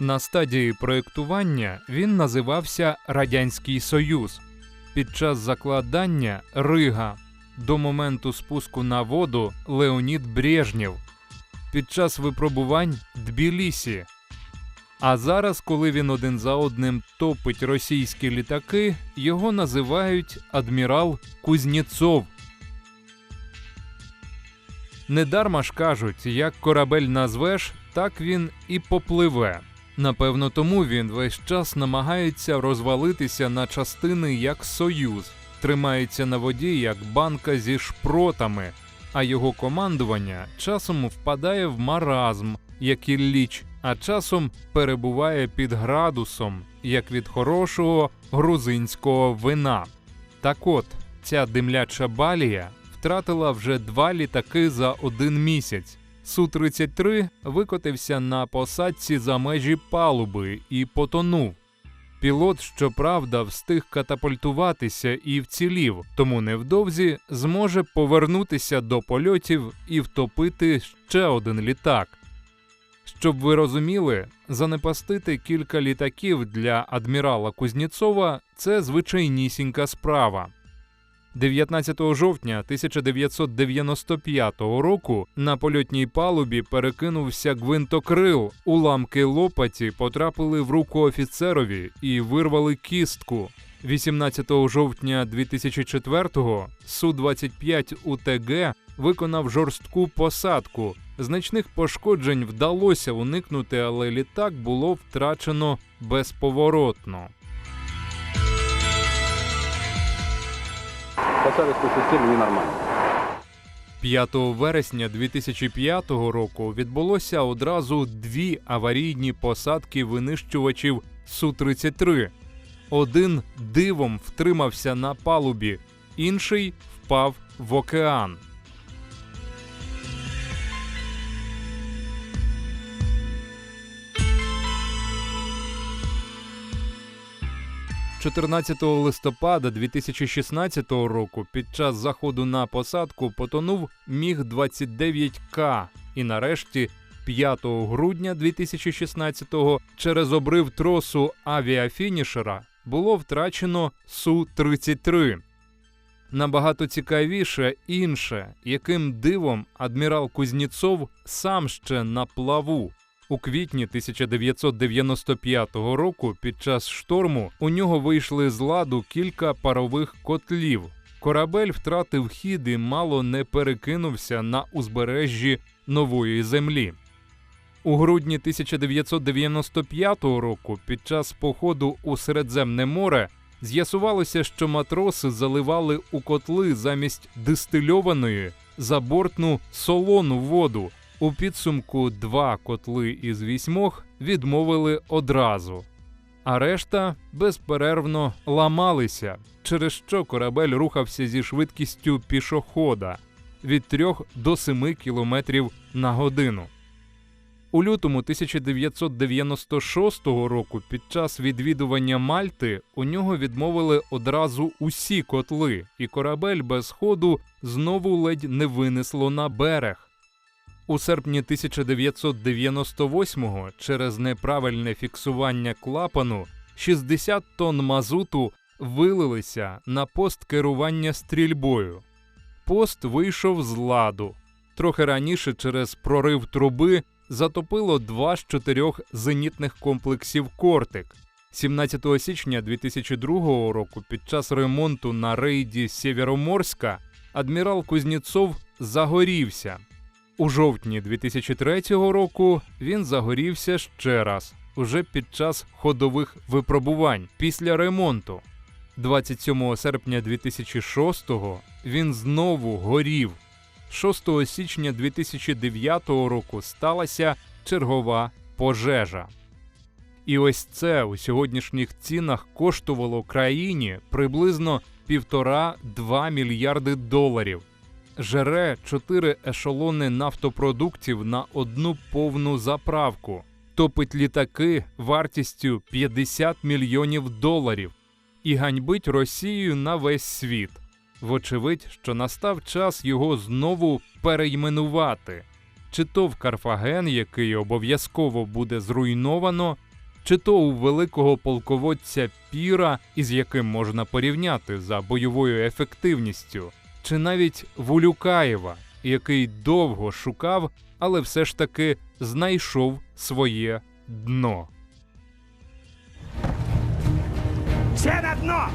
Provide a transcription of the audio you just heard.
На стадії проєктування він називався Радянський Союз. Під час закладання Рига. До моменту спуску на воду Леонід Брежнєв. Під час випробувань Тбілісі. А зараз, коли він один за одним топить російські літаки, його називають адмірал Кузнєцов. Недарма ж кажуть, як корабель назвеш, так він і попливе. Напевно, тому він весь час намагається розвалитися на частини як союз, тримається на воді як банка зі шпротами, а його командування часом впадає в маразм, як Ілліч, а часом перебуває під градусом, як від хорошого грузинського вина. Так от, ця димляча балія втратила вже два літаки за один місяць. Су-33 викотився на посадці за межі палуби і потонув. Пілот, щоправда, встиг катапультуватися і вцілів, тому невдовзі зможе повернутися до польотів і втопити ще один літак. Щоб ви розуміли, занепастити кілька літаків для адмірала Кузнєцова це звичайнісінька справа. 19 жовтня 1995 року на польотній палубі перекинувся гвинтокрил. Уламки лопаті потрапили в руку офіцерові і вирвали кістку. 18 жовтня 2004-го Су-25 УТГ виконав жорстку посадку. Значних пошкоджень вдалося уникнути, але літак було втрачено безповоротно. Эту систему ненормально. 5 вересня 2005 року відбулося одразу дві аварійні посадки винищувачів Су-33. Один дивом втримався на палубі, інший впав в океан. – 14 листопада 2016 року під час заходу на посадку потонув Міг 29К і нарешті 5 грудня 2016-го через обрив тросу авіафінішера було втрачено Су-33. Набагато цікавіше інше, яким дивом адмірал Кузнєцов сам ще на плаву. У квітні 1995 року під час шторму у нього вийшли з ладу кілька парових котлів. Корабель втратив хід і мало не перекинувся на узбережжі нової землі. У грудні 1995 року під час походу у Середземне море з'ясувалося, що матроси заливали у котли замість дистильованої забортну солону воду. У підсумку два котли із вісьмох відмовили одразу, а решта безперервно ламалися, через що корабель рухався зі швидкістю пішохода від 3 до 7 км на годину. У лютому 1996 року під час відвідування Мальти у нього відмовили одразу усі котли, і корабель без ходу знову ледь не винесло на берег. У серпні 1998-го через неправильне фіксування клапану 60 тонн мазуту вилилися на пост керування стрільбою. Пост вийшов з ладу. Трохи раніше через прорив труби затопило два з чотирьох зенітних комплексів Кортик. 17 січня 2002 року під час ремонту на рейді Сєвєроморська адмірал Кузнєцов загорівся. У жовтні 2003 року він загорівся ще раз, уже під час ходових випробувань після ремонту. 27 серпня 2006 він знову горів. 6 січня 2009 року сталася чергова пожежа. І ось це у сьогоднішніх цінах коштувало країні приблизно 1,5-2 мільярди доларів. Жере 4 ешелони нафтопродуктів на одну повну заправку, топить літаки вартістю 50 мільйонів доларів і ганьбить Росію на весь світ. Вочевидь, що настав час його знову перейменувати, чи то в Карфаген, який обов'язково буде зруйновано, чи то у великого полководця Піра, із яким можна порівняти за бойовою ефективністю, чи навіть Вулюкаєва, який довго шукав, але все ж таки знайшов своє дно. Все на дно!